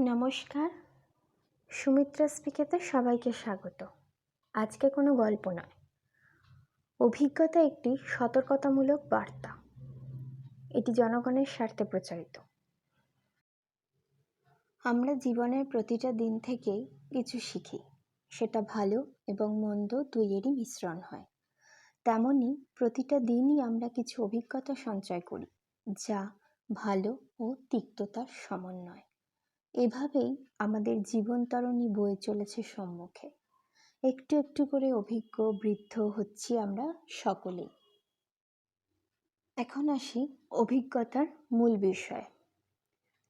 নমস্কার। সুমিত্রা স্পিকেতে সবাইকে স্বাগত। আজকে কোনো গল্প নয়। অভিজ্ঞতা একটি সতর্কতামূলক বার্তা। এটি জনগণের স্বার্থে প্রচারিত। আমরা জীবনের প্রতিটা দিন থেকেই কিছু শিখি। সেটা ভালো এবং মন্দ দুইয়েরই মিশ্রণ হয়। তেমনই প্রতিটা দিনই আমরা কিছু অভিজ্ঞতা সঞ্চয় করি, যা ভালো ও তিক্ততার সমন্বয়। এভাবেই আমাদের জীবনতরণী বয়ে চলেছে সম্মুখে। একটু একটু করে অভিজ্ঞ, বৃদ্ধ হচ্ছি আমরা সকলেই। এখন আসি অভিজ্ঞতার মূল বিষয়।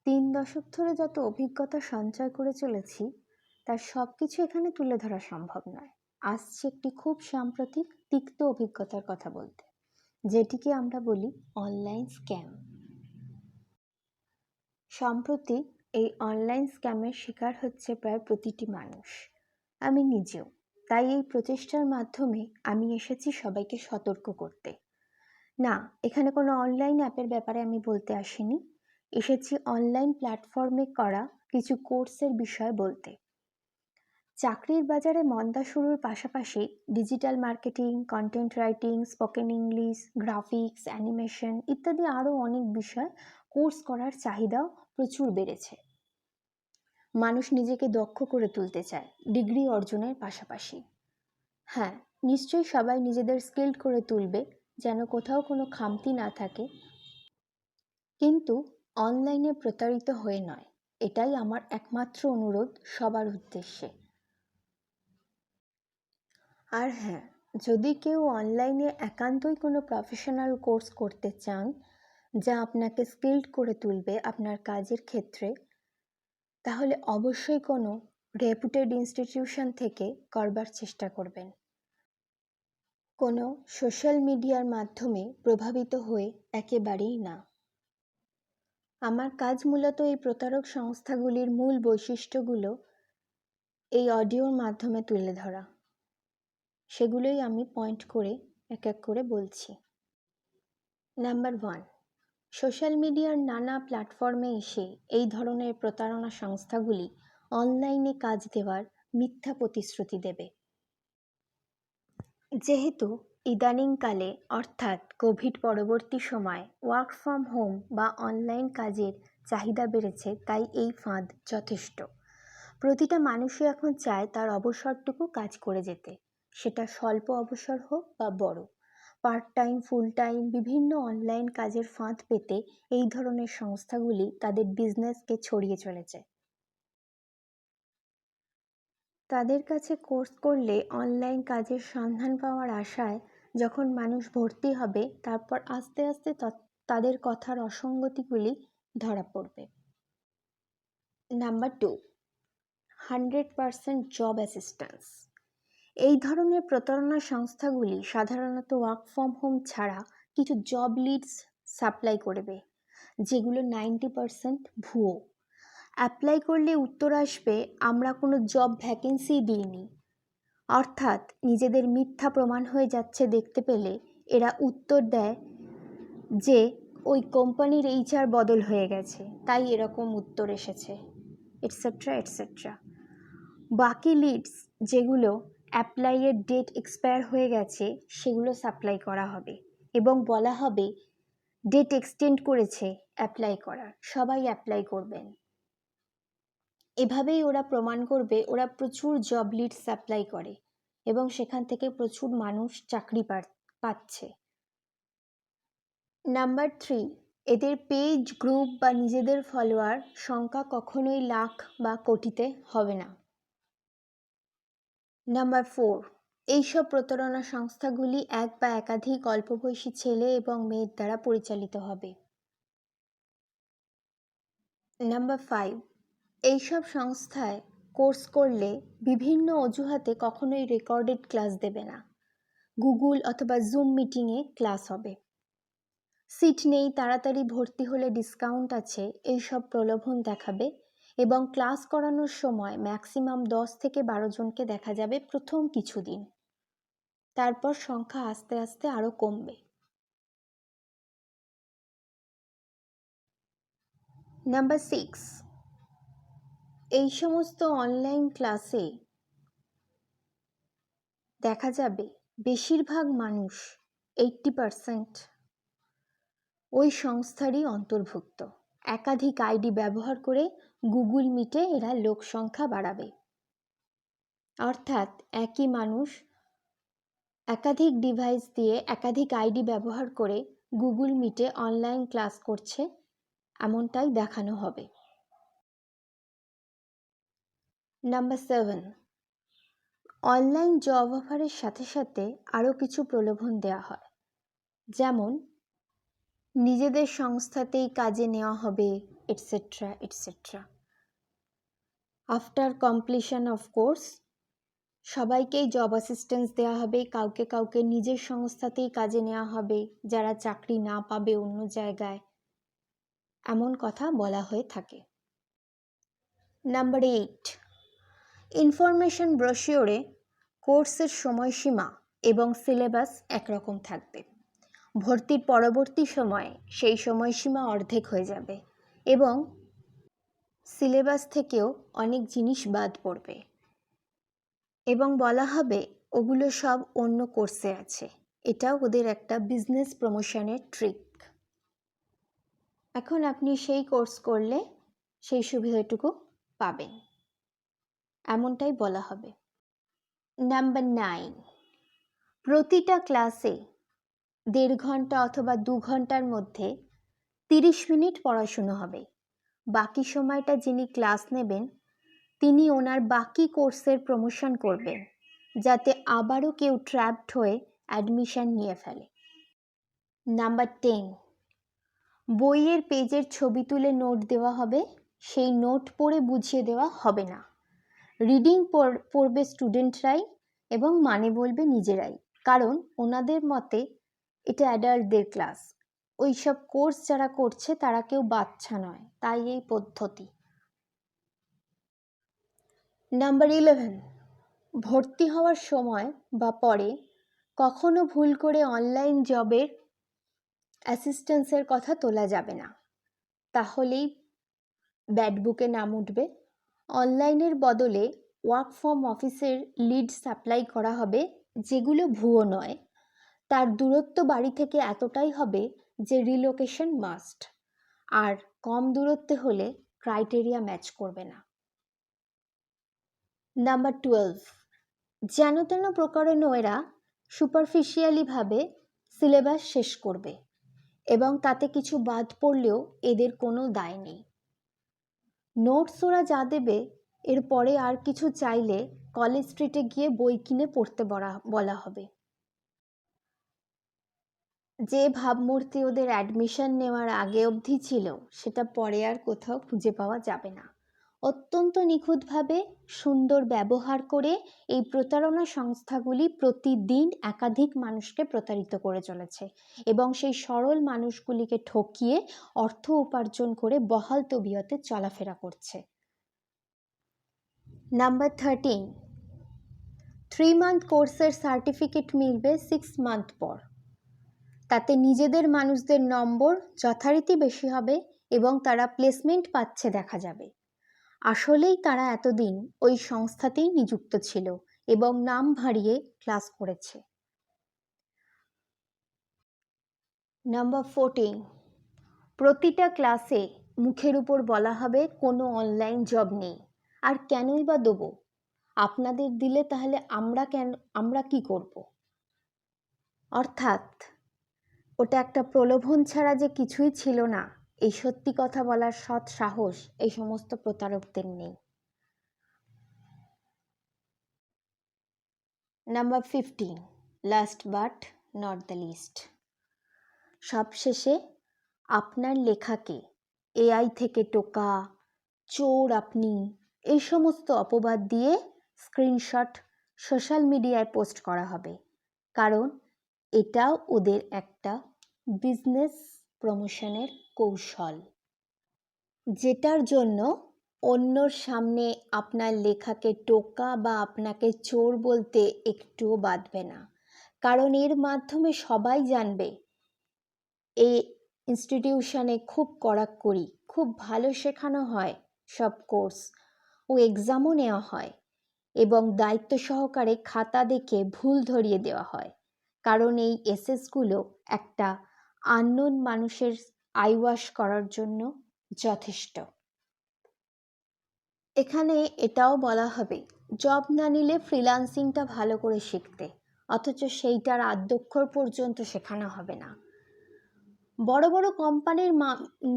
তিন দশক ধরে যত অভিজ্ঞতা সঞ্চয় করে চলেছি, তার সব কিছু এখানে তুলে ধরা সম্ভব নয়। আসছে একটি খুব সাম্প্রতিক, তিক্ত অভিজ্ঞতার কথা বলতে, যেটিকে আমরা বলি অনলাইন স্ক্যাম সম্প্রতি এই অনলাইন স্ক্যামের শিকার হচ্ছে প্রায় প্রতিটি মানুষ। আমি নিজেও। তাই এই প্রচেষ্টার মাধ্যমে আমি এসেছি সবাইকে সতর্ক করতে। না, এখানে কোনো অনলাইন অ্যাপের ব্যাপারে আমি বলতে আসিনি। এসেছি অনলাইন প্ল্যাটফর্মে করা কিছু কোর্সের বিষয় বলতে। চাকরির বাজারে মন্দা শুরুর পাশাপাশি digital marketing content writing spoken English graphics animation ইত্যাদি আরও অনেক বিষয় কোর্স করার চাহিদাও প্রচুর বেড়েছে। মানুষ নিজেকে দক্ষ করে তুলতে চায়, ডিগ্রি অর্জনের পাশাপাশি। হ্যাঁ নিশ্চয়ই সবাই নিজেদের স্কিল্ড করে তুলবে, যেন কোথাও কোনো খামতি না থাকে। কিন্তু অনলাইনে প্রতারিত হয়ে নয়, এটাই আমার একমাত্র অনুরোধ সবার উদ্দেশ্যে। আর হ্যাঁ যদি কেউ অনলাইনে একান্তই কোনো প্রফেশনাল কোর্স করতে চান যা আপনাকে স্কিল্ড করে তুলবে আপনার কাজের ক্ষেত্রে, তাহলে অবশ্যই কোনো রেপুটেড ইনস্টিটিউশন থেকে করবার চেষ্টা করবেন। কোনো সোশ্যাল মিডিয়ার মাধ্যমে প্রভাবিত হয়ে একেবারেই না। আমার কাজ মূলত এই প্রতারক সংস্থাগুলির মূল বৈশিষ্ট্যগুলো এই অডিওর মাধ্যমে তুলে ধরা। সেগুলোই আমি পয়েন্ট করে, এক এক করে বলছি। নাম্বার ওয়ান সোশ্যাল মিডিয়ার নানা প্ল্যাটফর্মে এসে এই ধরনের প্রতারণা সংস্থাগুলি অনলাইনে কাজ দেওয়ার মিথ্যা প্রতিশ্রুতি দেবে। যেহেতু ইদানিংকালে, অর্থাৎ কোভিড পরবর্তী সময়, ওয়ার্ক ফ্রম হোম বা অনলাইন কাজের চাহিদা বেড়েছে, তাই এই ফাঁদ যথেষ্ট। প্রতিটা মানুষই এখন চায় তার অবসরটুকু কাজ করে যেতে। সেটা স্বল্প অবসর হোক বা বড়। পার্ট টাইম ফুল টাইম বিভিন্ন অনলাইন কাজের ফাঁদ পেতে এই ধরনের সংস্থাগুলি তাদের বিজনেসকে ছড়িয়ে চলেছে। তাদের কাছে কোর্স করলে অনলাইন কাজের সন্ধান পাওয়ার আশায় যখন মানুষ ভর্তি হবে, তারপর আস্তে আস্তে তাদের কথার অসঙ্গতিগুলি ধরা পড়বে। Number two hundred percent job assistance এই ধরনের প্রতারণা সংস্থাগুলি সাধারণত ওয়ার্ক ফ্রম হোম ছাড়া কিছু জব লিডস সাপ্লাই করবে, যেগুলো নাইনটি পারসেন্ট ভুয়ো। অ্যাপ্লাই করলে উত্তর আসবে, আমরা কোনো জব ভ্যাকেন্সি দিইনি। অর্থাৎ নিজেদের মিথ্যা প্রমাণ হয়ে যাচ্ছে দেখতে পেলে এরা উত্তর দেয় যে, ওই কোম্পানির এইচআর বদল হয়ে গেছে, তাই এরকম উত্তর এসেছে। এটসেট্রা এটসেট্রা বাকি লিডস যেগুলো অ্যাপ্লাইয়ের ডেট এক্সপায়ার হয়ে গেছে, সেগুলো সাপ্লাই করা হবে। এবং বলা হবে ডেট এক্সটেন্ড করেছে অ্যাপ্লাই করার। সবাই অ্যাপ্লাই করবেন। এভাবেই ওরা প্রমাণ করবে, ওরা প্রচুর জব লিড সাপ্লাই করে এবং সেখান থেকে প্রচুর মানুষ চাকরি পাচ্ছে। নাম্বার থ্রি এদের পেজ গ্রুপ বা নিজেদের ফলোয়ার সংখ্যা কখনোই লাখ বা কোটিতে হবে না। নাম্বার ফোর এইসব প্রতারণা সংস্থাগুলি এক বা একাধিক অল্পবয়সী ছেলে এবং মেয়ের দ্বারা পরিচালিত হবে। নাম্বার ফাইভ এইসব সংস্থায় কোর্স করলে বিভিন্ন অজুহাতে কখনোই রেকর্ডেড ক্লাস দেবে না। গুগল অথবা জুম মিটিংয়ে ক্লাস হবে। সিট নেই, তাড়াতাড়ি ভর্তি হলে ডিসকাউন্ট আছে, এইসব প্রলোভন দেখাবে এবং ক্লাস করানোর সময় ম্যাক্সিমাম দশ থেকে বারো জনকে দেখা যাবে প্রথম কিছুদিন। তারপর সংখ্যা আস্তে আস্তে আরও কমবে। Number six. এই সমস্ত অনলাইন ক্লাসে দেখা যাবে বেশিরভাগ মানুষ এইট্টি পারসেন্ট ওই সংস্থারই অন্তর্ভুক্ত। একাধিক আইডি ব্যবহার করে গুগল মিটে এরা লোক সংখ্যা বাড়াবে। অর্থাৎ একই মানুষ একাধিক ডিভাইস দিয়ে একাধিক আইডি ব্যবহার করে গুগল মিটে অনলাইন ক্লাস করছে, এমনটাই দেখানো হবে। নাম্বার সেভেন অনলাইন জব অফারের সাথে সাথে আরও কিছু প্রলোভন দেওয়া হয়। যেমন, নিজেদের সংস্থাতেই কাজে নেওয়া হবে etcetera etcetera after completion of course সবাইকেই জব অ্যাসিস্ট্যান্স দেওয়া হবে, কাউকে কাউকে নিজের সংস্থাতেই কাজে নেওয়া হবে, যারা চাকরি না পাবে অন্য জায়গায়। এমন কথা বলা হয়ে থাকে। নাম্বার এইট ইনফরমেশন ব্রোশিওরে কোর্সের সময়সীমা এবং সিলেবাস একরকম থাকবে। ভর্তির পরবর্তী সময়ে সেই সময়সীমা অর্ধেক হয়ে যাবে এবং সিলেবাস থেকেও অনেক জিনিস বাদ পড়বে। এবং বলা হবে, ওগুলো সব অন্য কোর্সে আছে। এটাও ওদের একটা বিজনেস প্রমোশনের ট্রিক। এখন আপনি সেই কোর্স করলে সেই সুবিধাটুকু পাবেন। এমনটাই বলা হবে। নাম্বার নাইন, প্রতিটা ক্লাসে দেড় ঘণ্টা অথবা দু ঘণ্টার মধ্যে তিরিশ মিনিট পড়াশুনো হবে। বাকি সময়টা যিনি ক্লাস নেবেন, তিনি ওনার বাকি কোর্সের প্রমোশন করবেন, যাতে আবারও কেউ ট্র্যাপড হয়ে অ্যাডমিশন নিয়ে ফেলে। নাম্বার টেন বইয়ের পেজের ছবি তুলে নোট দেওয়া হবে, সেই নোট পড়ে বুঝিয়ে দেওয়া হবে না। রিডিং পড়বে স্টুডেন্টরাই এবং মানে বলবে নিজেরাই, কারণ ওনাদের মতে এটা অ্যাডাল্টদের ক্লাস ওই সব কোর্স যারা করছে, তারা কেউ বাচ্চা নয়। তাই এই পদ্ধতি। নাম্বার ইলেভেন ভর্তি হওয়ার সময় বা পরে কখনো ভুল করে অনলাইন জবের অ্যাসিস্ট্যান্সের কথা তোলা যাবে না। তাহলেই ব্যাড বুকে নাম উঠবে। অনলাইনের বদলে ওয়ার্ক ফ্রম অফিসের লিড সাপ্লাই করা হবে, যেগুলো ভুয়ো নয়। তার দূরত্ব বাড়ি থেকে এতটাই হবে যে রিলোকেশন মাস্ট আর কম দূরত্বে হলে ক্রাইটেরিয়া ম্যাচ করবে না। নাম্বার টুয়েলভ যেন তেন প্রকারেণ এরা সুপারফিশিয়ালিভাবে সিলেবাস শেষ করবে এবং তাতে কিছু বাদ পড়লেও এদের কোনো দায় নেই। নোটস ওরা যা দেবে, এরপরে আর কিছু চাইলে কলেজ স্ট্রিটে গিয়ে বই কিনে পড়তে বলা হবে। যে ভাবমূর্তি ওদের অ্যাডমিশন নেওয়ার আগে অবধি ছিল, সেটা পরে আর কোথাও খুঁজে পাওয়া যাবে না। অত্যন্ত নিখুঁতভাবে সুন্দর ব্যবহার করে এই প্রতারণা সংস্থাগুলি প্রতিদিন একাধিক মানুষকে প্রতারিত করে চলেছে এবং সেই সরল মানুষগুলিকে ঠকিয়ে অর্থ উপার্জন করে বহাল তবিয়তে চলাফেরা করছে। নাম্বার থার্টিন থ্রি মান্থ কোর্সের সার্টিফিকেট মিলবে সিক্স মান্থ পর। তাতে নিজেদের মানুষদের নম্বর যথারীতি বেশি হবে এবং তারা প্লেসমেন্ট পাচ্ছে দেখা যাবে। আসলেই তারা এতদিন ওই সংস্থাতেই নিযুক্ত ছিল এবং নাম ভারিয়ে ক্লাস করেছে। নাম্বার ফোরটিন প্রতিটা ক্লাসে মুখের উপর বলা হবে কোনো অনলাইন জব নেই, আর কেনই বা দেবো? আপনাদের দিলে তাহলে আমরা কেন, আমরা কি করব? অর্থাৎ ওটা একটা প্রলোভন ছাড়া যে কিছুই ছিল না, এই সত্যি কথা বলার সৎ সাহস এই সমস্ত প্রতারকদের নেই। Number fifteen last but not the least সবশেষে, আপনার লেখাকে এআই থেকে টোকা, চোর আপনি, এই সমস্ত অপবাদ দিয়ে স্ক্রিনশট সোশ্যাল মিডিয়ায় পোস্ট করা হবে। কারণ এটাও ওদের একটা বিজনেস প্রমোশনের কৌশল। যেটার জন্য অন্যর সামনে আপনার লেখাকে টোকা বা আপনাকে চোর বলতে একটুও বাঁধবে না। কারণ এর মাধ্যমে সবাই জানবে, এই ইনস্টিটিউশনে খুব কড়াকড়ি, খুব ভালো শেখানো হয় সব কোর্স ও এক্সামও নেওয়া হয় এবং দায়িত্ব সহকারে খাতা দেখে ভুল ধরিয়ে দেওয়া হয়। কারণ এই এসএসগুলো একটা আননোন মানুষের আইওয়াশ করার জন্য যথেষ্ট। এখানে এটাও বলা হবে জব না নিলে ফ্রিল্যান্সিংটা ভালো করে শিখতে, অথচ সেইটার আদ্যক্ষর পর্যন্ত শেখানো হবে না। বড় বড় কোম্পানির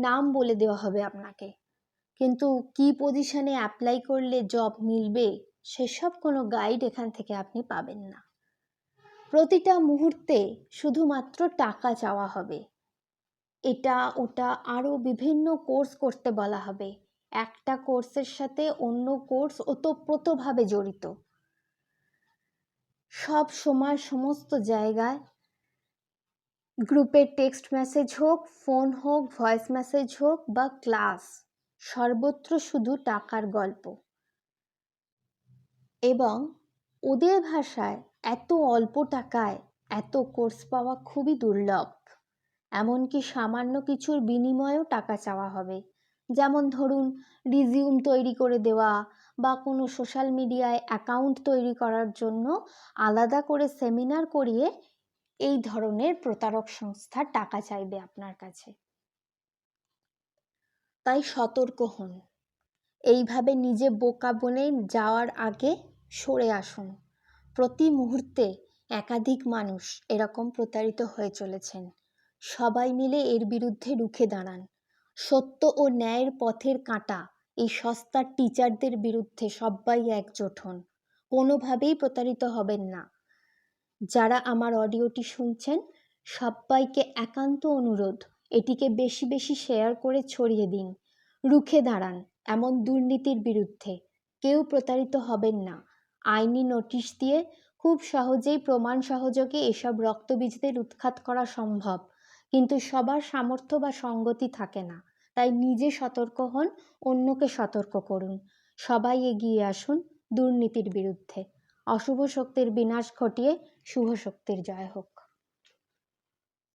নাম বলে দেওয়া হবে আপনাকে, কিন্তু কি পজিশনে অ্যাপ্লাই করলে জব মিলবে, সেসব কোনো গাইড এখান থেকে আপনি পাবেন না। প্রতিটা মুহূর্তে শুধুমাত্র টাকা চাওয়া হবে। এটা, ওটা আরও বিভিন্ন কোর্স করতে বলা হবে। একটা কোর্সের সাথে অন্য কোর্স ওতপ্রোতভাবে জড়িত। সব সময় সমস্ত জায়গায় গ্রুপের টেক্সট মেসেজ হোক, ফোন হোক, ভয়েস মেসেজ হোক বা ক্লাস, সর্বত্র শুধু টাকার গল্প। এবং ওদের ভাষায় এত অল্প টাকায় এত কোর্স পাওয়া খুবই দুর্লভ। এমনকি সামান্য কিছুর বিনিময়েও টাকা চাওয়া হবে। যেমন ধরুন রিজিউম তৈরি করে দেওয়া বা কোনো সোশ্যাল মিডিয়ায় অ্যাকাউন্ট তৈরি করার জন্য আলাদা করে সেমিনার করিয়ে এই ধরনের প্রতারক সংস্থা টাকা চাইবে আপনার কাছে। তাই সতর্ক হন। এইভাবে নিজে বোকা বনে যাওয়ার আগে সরে আসুন। প্রতি মুহূর্তে একাধিক মানুষ এরকম প্রতারিত হয়ে চলেছেন। সবাই মিলে এর বিরুদ্ধে রুখে দাঁড়ান। সত্য ও ন্যায়ের পথের কাঁটা এই সস্তার টিচারদের বিরুদ্ধে সবাই একজোট হন। কোনোভাবেই প্রতারিত হবেন না। যারা আমার অডিওটি শুনছেন, সবাইকে একান্ত অনুরোধ, এটিকে বেশি বেশি শেয়ার করে ছড়িয়ে দিন। রুখে দাঁড়ান এমন দুর্নীতির বিরুদ্ধে। কেউ প্রতারিত হবেন না। আইনি নোটিশ দিয়ে খুব সহজেই প্রমাণ সহযোগে এসব রক্তবীজদের উৎখাত করা সম্ভব। কিন্তু সবার সামর্থ্য বা সঙ্গতি থাকে না। তাই নিজে সতর্ক হন, অন্যকে সতর্ক করুন। সবাই এগিয়ে আসুন দুর্নীতির বিরুদ্ধে। অশুভ শক্তির বিনাশ ঘটিয়ে শুভ শক্তির জয় হোক।